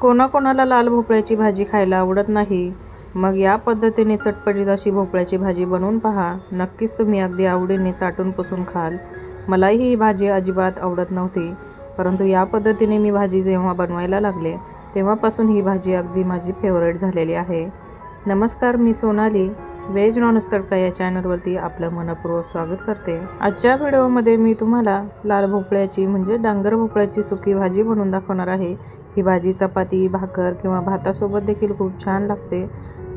कोणाकोणाला लाल भोपळ्याची भाजी खायला आवडत नाही? मग या पद्धतीने चटपटीत अशी भोपळ्याची भाजी बनवून पहा. नक्कीच तुम्ही अगदी आवडीने चाटून पुसून खाल. मलाही ही भाजी अजिबात आवडत नव्हती. परंतु या पद्धतीने मी भाजी जेव्हा बनवायला लागले तेव्हापासून ही भाजी अगदी माझी फेवरेट झालेली आहे. नमस्कार मी सोनाली. व्हेज नॉन तडका या चॅनलवरती आपलं मनपूर्वक स्वागत करते. आजच्या व्हिडिओमध्ये मी तुम्हाला लाल भोपळ्याची म्हणजे डांगर भोपळ्याची सुकी भाजी बनवून दाखवणार आहे. ही भाजी चपाती भाकर किंवा भातासोबत देखील खूप छान लागते.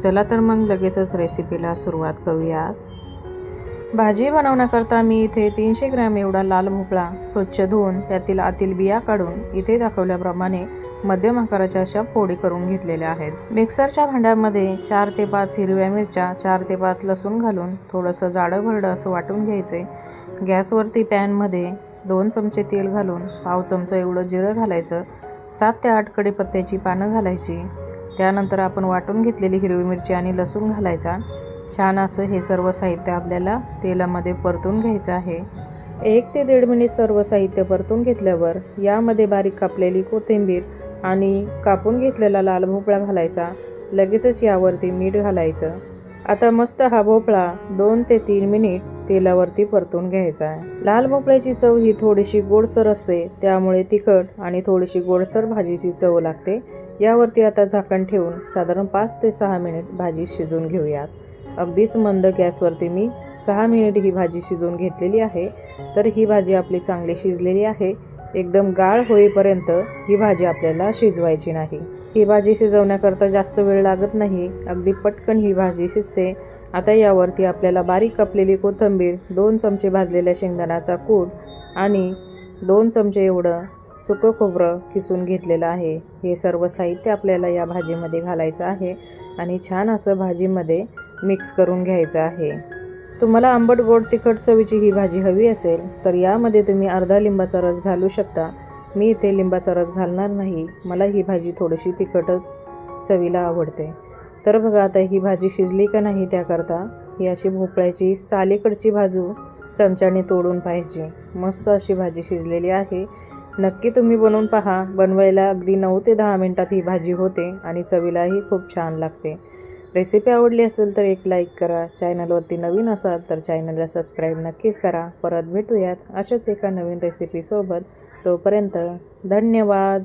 चला तर मग लगेचच रेसिपीला सुरुवात करूयात भाजी बनवण्याकरता मी इथे तीनशे ग्रॅम एवढा लाल भोपळा स्वच्छ धुवून त्यातील आतील बिया काढून इथे दाखवल्याप्रमाणे मध्यम आकाराच्या अशा फोडी करून घेतलेल्या आहेत. मिक्सरच्या भांड्यामध्ये चार ते पाच हिरव्या मिरच्या चार ते पाच लसूण घालून थोडंसं जाडं भरडं असं वाटून घ्यायचे. गॅसवरती पॅनमध्ये दोन चमचे तेल घालून पाव चमचा एवढं जिरं घालायचं. सात ते आठ कढीपत्त्याची पानं घालायची. त्यानंतर आपण वाटून घेतलेली हिरवी मिरची आणि लसूण घालायचा. छान असं हे सर्व साहित्य आपल्याला तेलामध्ये परतून घ्यायचं आहे. एक ते दीड मिनिट सर्व साहित्य परतून घेतल्यावर यामध्ये बारीक कापलेली कोथिंबीर आणि कापून घेतलेला लाल भोपळा घालायचा. लगेचच यावरती मीठ घालायचं. आता मस्त हा भोपळा दोन ते तीन मिनिट तेलावरती परतून घ्यायचा. आहे लाल भोपळ्याची चव ही थोडीशी गोडसर असते त्यामुळे तिखट आणि थोडीशी गोडसर भाजीची चव लागते. यावरती आता झाकण ठेवून साधारण पाच ते सहा मिनिट भाजी शिजून घेऊयात. अगदीच मंद गॅसवरती मी सहा मिनिट ही भाजी शिजवून घेतलेली आहे. तर ही भाजी आपली चांगली शिजलेली आहे. एकदम गाळ होईपर्यंत ही भाजी आपल्याला शिजवायची नाही. ही भाजी शिजवण्याकरता जास्त वेळ लागत नाही. अगदी पटकन ही भाजी शिजते. आता यावरती आपल्याला बारीक कापलेली कोथिंबीर दोन चमचे भाजलेल्या शेंगदाण्याचा कूट आणि दोन चमचे एवढं सुकं खोबरं किसून घेतलेलं आहे. हे सर्व साहित्य आपल्याला या भाजीमध्ये घालायचं आहे आणि छान असं भाजीमध्ये मिक्स करून घ्यायचं आहे. तुम्हाला आंबट गोड तिखट चवीची ही भाजी हवी असेल तर यामध्ये तुम्ही अर्धा लिंबाचा रस घालू शकता. मी इथे लिंबाचा रस घालणार नाही. मला ही भाजी थोडीशी तिखटच चवीला आवडते. तर बघा आता ही भाजी शिजली का नाही त्याकरता ही अशी भोपळ्याची सालीकडची भाजू चमच्याने तोडून पाहिजे. मस्त अशी भाजी शिजलेली आहे. नक्की तुम्ही बनवून पहा. बनवायला अगदी नऊ ते दहा मिनटात ही भाजी होते आणि चवीलाही खूप छान लागते. रेसिपी आवडली असेल तर एक लाईक करा. चॅनलवरती नवीन असाल तर चॅनलला सबस्क्राईब नक्कीच करा. परत भेटूयात अशाच एका नवीन रेसिपीसोबत तोपर्यंत धन्यवाद.